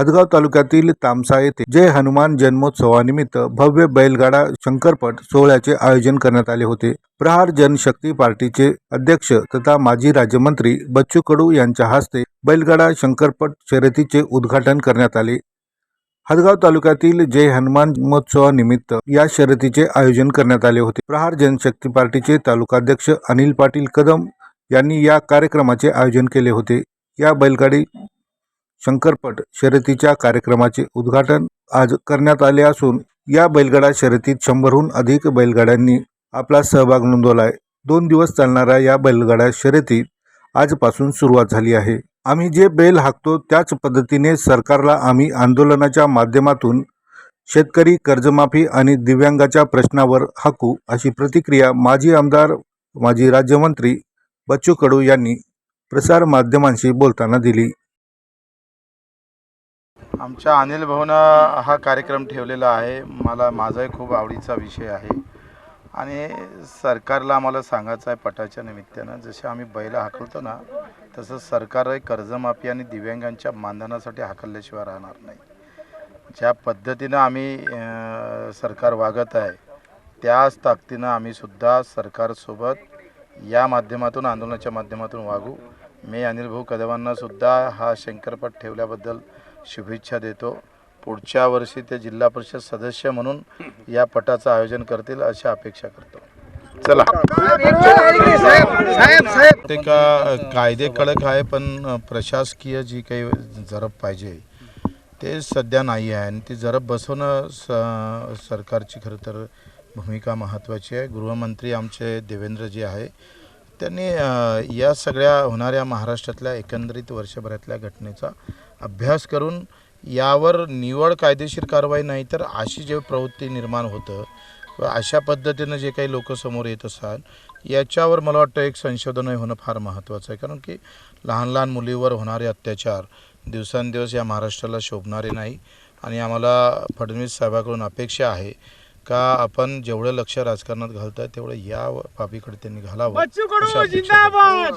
हदगाव तालुक्यातील तामसा येथे जय हनुमान जन्मोत्सवानिमित्त भव्य बैलगाडा शंकरपट सोहळ्याचे आयोजन करण्यात आले होते. प्रहार जनशक्ती पार्टीचे अध्यक्ष तथा माजी राज्यमंत्री बच्चू कडू यांच्या हस्ते बैलगाडा शंकरपट शर्यतीचे उद्घाटन करण्यात आले. हदगाव तालुक्यातील जय हनुमान महोत्सवानिमित्त या शर्यतीचे आयोजन करण्यात आले होते. प्रहार जनशक्ती पार्टीचे तालुकाध्यक्ष अनिल पाटील कदम यांनी या कार्यक्रमाचे आयोजन केले होते. या बैलगाडी शंकरपट शर्यतीच्या कार्यक्रमाचे उद्घाटन आज करण्यात आले असून या बैलगाडा शर्यतीत शंभरहून अधिक बैलगाड्यांनी आपला सहभाग नोंदवला आहे दोन दिवस चालणाऱ्या या बैलगाड्या शर्यतीत आजपासून सुरुवात झाली आहे. आम्ही जे बैल हाकतो त्याच पद्धतीने सरकारला आम्ही आंदोलनाच्या माध्यमातून शेतकरी कर्जमाफी आणि दिव्यांगाच्या प्रश्नावर हाकू अशी प्रतिक्रिया माजी आमदार माजी राज्यमंत्री बच्चू कडू यांनी प्रसारमाध्यमांशी बोलताना दिली. आमच्या अनिल भवन हा कार्यक्रम ठेवलेला आहे. मला माझाही खूप आवडीचा विषय आहे. आणि सरकारला आम्हाला सांगायचं आहे पटाच्या निमित्तानं जसे आम्ही बैल हाकलतो ना तसं सरकारही कर्जमाफी आणि दिव्यांगांच्या मानधनासाठी हाकलल्याशिवाय राहणार नाही. ज्या पद्धतीनं आम्ही सरकार वागत आहे त्याच ताकदीनं आम्ही सुद्धा सरकारसोबत या माध्यमातून आंदोलनाच्या माध्यमातून वागू. मी अनिल भाऊ कदमांनासुद्धा हा शंकरपट ठेवल्याबद्दल शुभेच्छा देतो. पुढच्या वर्षी ते जिल्हा परिषद सदस्य म्हणून या पटाचं आयोजन करतील अशी अपेक्षा करतो. चला. ते का कायदे कडक आहे पण प्रशासकीय जी काही जरब पाहिजे ते सध्या नाही आहे. आणि ती जरब बसवणं स सरकारची खरं तर भूमिका महत्त्वाची आहे. गृहमंत्री आमचे देवेंद्रजी आहे. त्यांनी या सगळ्या होणाऱ्या महाराष्ट्रातल्या एकंदरीत वर्षभरातल्या घटनेचा अभ्यास करून यावर निवड कायदेशीर कारवाई नाही तर अशी जे प्रवृत्ती निर्माण होतं किंवा अशा पद्धतीनं जे काही लोक समोर येत असाल याच्यावर मला वाटतं एक संशोधनही होणं फार महत्त्वाचं आहे. कारण की लहान लहान मुलीवर होणारे अत्याचार दिवसांदिवस या महाराष्ट्राला शोभणारे नाही आणि आम्हाला फडणवीस साहेबाकडून अपेक्षा आहे का आपण जेवढं लक्ष राजकारणात घालताय तेवढं या बाबीकडे त्यांनी घालावं अशी अपेक्षा करतो.